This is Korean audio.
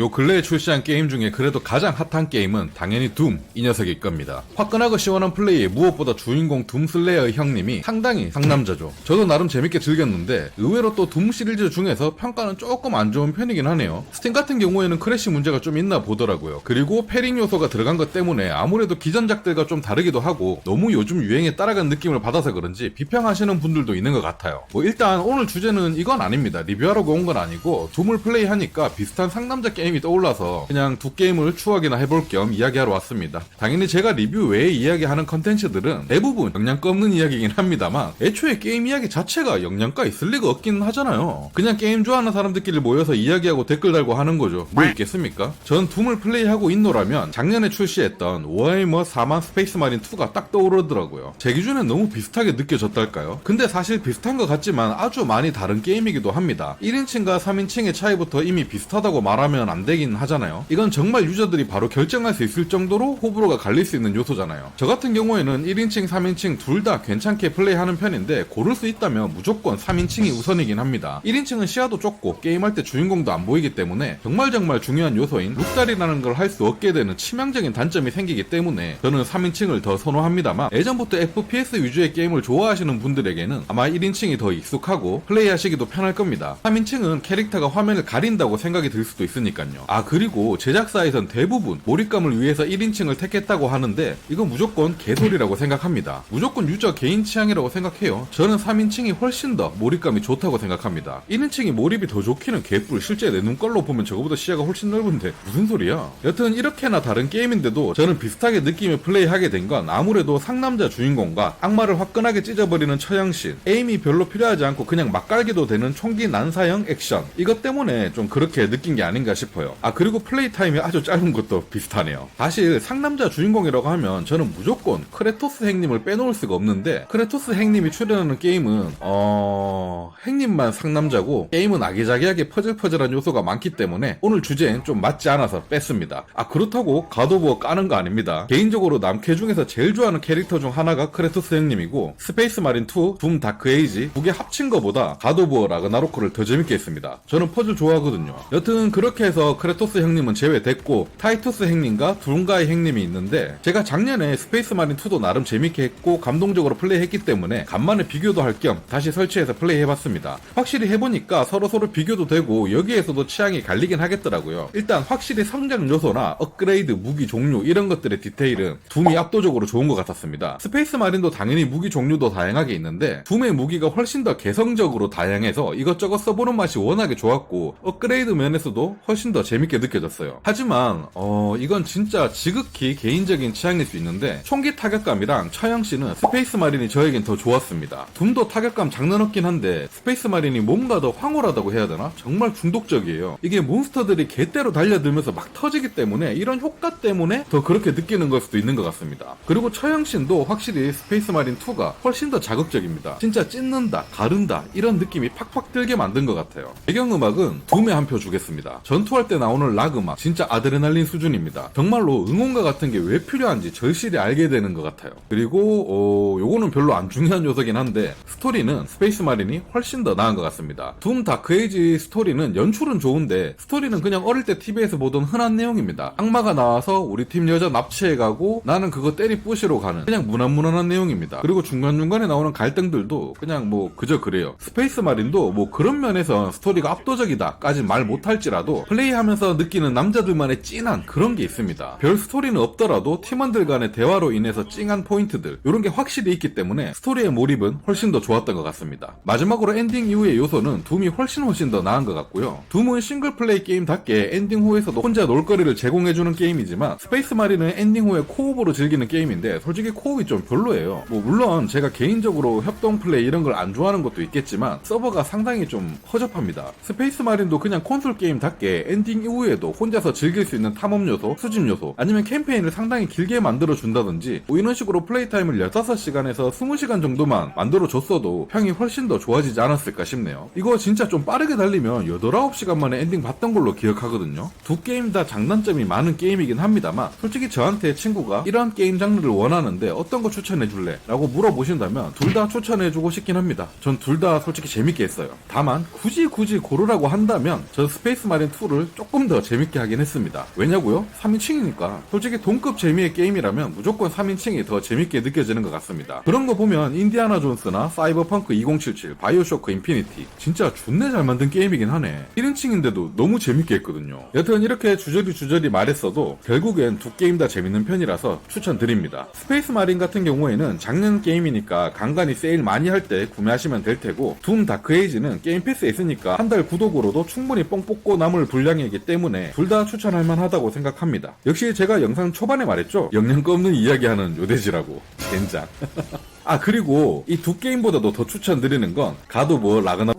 요 근래에 출시한 게임 중에 그래도 가장 핫한 게임은 당연히 둠 이 녀석일 겁니다. 화끈하고 시원한 플레이에 무엇보다 주인공 둠 슬레이어의 형님이 상당히 상남자죠. 저도 나름 재밌게 즐겼는데 의외로 또 둠 시리즈 중에서 평가는 조금 안 좋은 편이긴 하네요. 스팀 같은 경우에는 크래시 문제가 좀 있나 보더라고요. 그리고 패링 요소가 들어간 것 때문에 아무래도 기전작들과 좀 다르기도 하고 너무 요즘 유행에 따라간 느낌을 받아서 그런지 비평하시는 분들도 있는 것 같아요. 뭐 일단 오늘 주제는 이건 아닙니다. 리뷰하려고 온 건 아니고 둠을 플레이하니까 비슷한 상남자 게임 이 떠올라서 그냥 두 게임을 추억이나 해볼 겸 이야기하러 왔습니다. 당연히 제가 리뷰 외에 이야기하는 컨텐츠들은 대부분 영양가 없는 이야기이긴 합니다만 애초에 게임 이야기 자체가 영양가 있을 리가 없긴 하잖아요. 그냥 게임 좋아하는 사람들끼리 모여서 이야기하고 댓글 달고 하는 거죠. 뭐 있겠습니까? 전 둠을 플레이하고 있노라면 작년에 출시했던 워해머 4만 스페이스 마린 2가 딱 떠오르더라고요. 제 기준엔 너무 비슷하게 느껴졌달까요? 근데 사실 비슷한 것 같지만 아주 많이 다른 게임이기도 합니다. 1인칭과 3인칭의 차이부터 이미 비슷하다고 말하면 안 되긴 하잖아요. 이건 정말 유저들이 바로 결정할 수 있을 정도로 호불호가 갈릴 수 있는 요소잖아요. 저 같은 경우에는 1인칭, 3인칭 둘 다 괜찮게 플레이하는 편인데 고를 수 있다면 무조건 3인칭이 우선이긴 합니다. 1인칭은 시야도 좁고 게임할 때 주인공도 안 보이기 때문에 정말 정말 중요한 요소인 룩살이라는 걸 할 수 없게 되는 치명적인 단점이 생기기 때문에 저는 3인칭을 더 선호합니다만 예전부터 FPS 위주의 게임을 좋아하시는 분들에게는 아마 1인칭이 더 익숙하고 플레이하시기도 편할 겁니다. 3인칭은 캐릭터가 화면을 가린다고 생각이 들 수도 있으니까 요. 아 그리고 제작사에선 대부분 몰입감을 위해서 1인칭을 택했다고 하는데 이건 무조건 개소리라고 생각합니다. 무조건 유저 개인 취향이라고 생각해요. 저는 3인칭이 훨씬 더 몰입감이 좋다고 생각합니다. 1인칭이 몰입이 더 좋기는 개뿔 실제 내 눈깔로 보면 저거보다 시야가 훨씬 넓은데 무슨 소리야? 여튼 이렇게나 다른 게임인데도 저는 비슷하게 느낌의 플레이하게 된 건 아무래도 상남자 주인공과 악마를 화끈하게 찢어버리는 처형신 에임이 별로 필요하지 않고 그냥 막 깔기도 되는 총기 난사형 액션 이것 때문에 좀 그렇게 느낀 게 아닌가 싶어요. 아 그리고 플레이 타임이 아주 짧은 것도 비슷하네요. 사실 상남자 주인공이라고 하면 저는 무조건 크레토스 행님을 빼놓을 수가 없는데 크레토스 행님이 출연하는 게임은 어 행님만 상남자고 게임은 아기자기하게 퍼즐퍼즐한 요소가 많기 때문에 오늘 주제엔 좀 맞지 않아서 뺐습니다. 아 그렇다고 가도버 까는 거 아닙니다. 개인적으로 남캐 중에서 제일 좋아하는 캐릭터 중 하나가 크레토스 형님이고 스페이스 마린 2, 둠 다크 에이지 두 개 합친 거보다 가도버 라그나로크를 더 재밌게 했습니다. 저는 퍼즐 좋아하거든요. 여튼 그렇게 해서 크레토스 형님은 제외됐고 타이투스 형님과 둠가의 형님이 있는데 제가 작년에 스페이스 마린 2도 나름 재밌게 했고 감동적으로 플레이했기 때문에 간만에 비교도 할 겸 다시 설치해서 플레이해봤습니다. 확실히 해보니까 서로 서로 비교도 되고 여기에서도 취향이 갈리긴 하겠더라고요. 일단 확실히 성장 요소나 업그레이드 무기 종류 이런 것들의 디테일은 둠이 압도적으로 좋은 것 같았습니다. 스페이스 마린도 당연히 무기 종류도 다양하게 있는데 둠의 무기가 훨씬 더 개성적으로 다양해서 이것저것 써보는 맛이 워낙에 좋았고 업그레이드 면에서도 훨씬 더 재밌게 느껴졌어요. 하지만 어 이건 진짜 지극히 개인적인 취향일 수 있는데 총기 타격감이랑 처형 씨는 스페이스 마린이 저에겐 더 좋았습니다. 둠도 타격감 장난 없긴 한데 스페이스 마린이 뭔가 더 황홀하다고 해야 되나? 정말 중독적이에요. 이게 몬스터들이 개대로 달려들면서 막 터지기 때문에 이런 효과 때문에 더 그렇게 느끼는 걸 수도 있는 것 같습니다. 그리고 처형신도 확실히 스페이스 마린 2가 훨씬 더 자극적입니다. 진짜 찢는다, 가른다 이런 느낌이 팍팍 들게 만든 것 같아요. 배경음악은 둠에 한 표 주겠습니다. 전투 할 때 나오는 락 음악 진짜 아드레날린 수준입니다. 정말로 응원가 같은 게 왜 필요한지 절실히 알게 되는 것 같아요. 그리고 어, 요거는 별로 안 중요한 요소긴 한데 스토리는 스페이스 마린이 훨씬 더 나은 것 같습니다. 둠 다크에이지 스토리는 연출은 좋은데 스토리는 그냥 어릴 때 TV에서 보던 흔한 내용입니다. 악마가 나와서 우리 팀 여자 납치해가고 나는 그거 때리 부시러 가는 그냥 무난무난한 내용입니다. 그리고 중간중간에 나오는 갈등들도 그냥 뭐 그저 그래요. 스페이스 마린도 뭐 그런 면에서 스토리가 압도적이다까지 말 못할지라도 플레이 하면서 느끼는 남자들만의 찐한 그런 게 있습니다. 별 스토리는 없더라도 팀원들 간의 대화로 인해서 찡한 포인트들 이런 게 확실히 있기 때문에 스토리의 몰입은 훨씬 더 좋았던 것 같습니다. 마지막으로 엔딩 이후의 요소는 둠이 훨씬 훨씬 더 나은 것 같고요. 둠은 싱글 플레이 게임답게 엔딩 후에서도 혼자 놀거리를 제공해주는 게임이지만 스페이스 마린은 엔딩 후에 코옵으로 즐기는 게임인데 솔직히 코옵이 좀 별로예요. 뭐 물론 제가 개인적으로 협동 플레이 이런 걸 안 좋아하는 것도 있겠지만 서버가 상당히 좀 허접합니다. 스페이스 마린도 그냥 콘솔 게임답게 엔딩 이후에도 혼자서 즐길 수 있는 탐험 요소, 수집 요소 아니면 캠페인을 상당히 길게 만들어 준다든지 뭐 이런 식으로 플레이 타임을 15시간에서 20시간 정도만 만들어 줬어도 평이 훨씬 더 좋아지지 않았을까 싶네요. 이거 진짜 좀 빠르게 달리면 8, 9시간 만에 엔딩 봤던 걸로 기억하거든요. 두 게임 다 장단점이 많은 게임이긴 합니다만 솔직히 저한테 친구가 이런 게임 장르를 원하는데 어떤 거 추천해 줄래? 라고 물어보신다면 둘 다 추천해주고 싶긴 합니다. 전 둘 다 솔직히 재밌게 했어요. 다만 굳이 굳이 고르라고 한다면 전 스페이스 마린 2를 조금 더 재밌게 하긴 했습니다. 왜냐고요? 3인칭이니까. 솔직히 동급 재미의 게임이라면 무조건 3인칭이 더 재밌게 느껴지는 것 같습니다. 그런 거 보면 인디아나 존스나 사이버펑크 2077, 바이오쇼크 인피니티 진짜 존내 잘 만든 게임이긴 하네. 1인칭인데도 너무 재밌게 했거든요. 여튼 이렇게 주저리 주저리 말했어도 결국엔 두 게임 다 재밌는 편이라서 추천드립니다. 스페이스 마린 같은 경우에는 작년 게임이니까 간간히 세일 많이 할 때 구매하시면 될 테고 둠 다크에이지는 게임 패스에 있으니까 한 달 구독으로도 충분히 뽕 뽑고 남을 분량 이기 때문에 둘 다 추천할 만하다고 생각합니다. 역시 제가 영상 초반에 말했죠? 영양가 없는 이야기하는 요대지라고. 젠장. 아 그리고 이 두 게임보다도 더 추천드리는 건 가도 뭐 라그나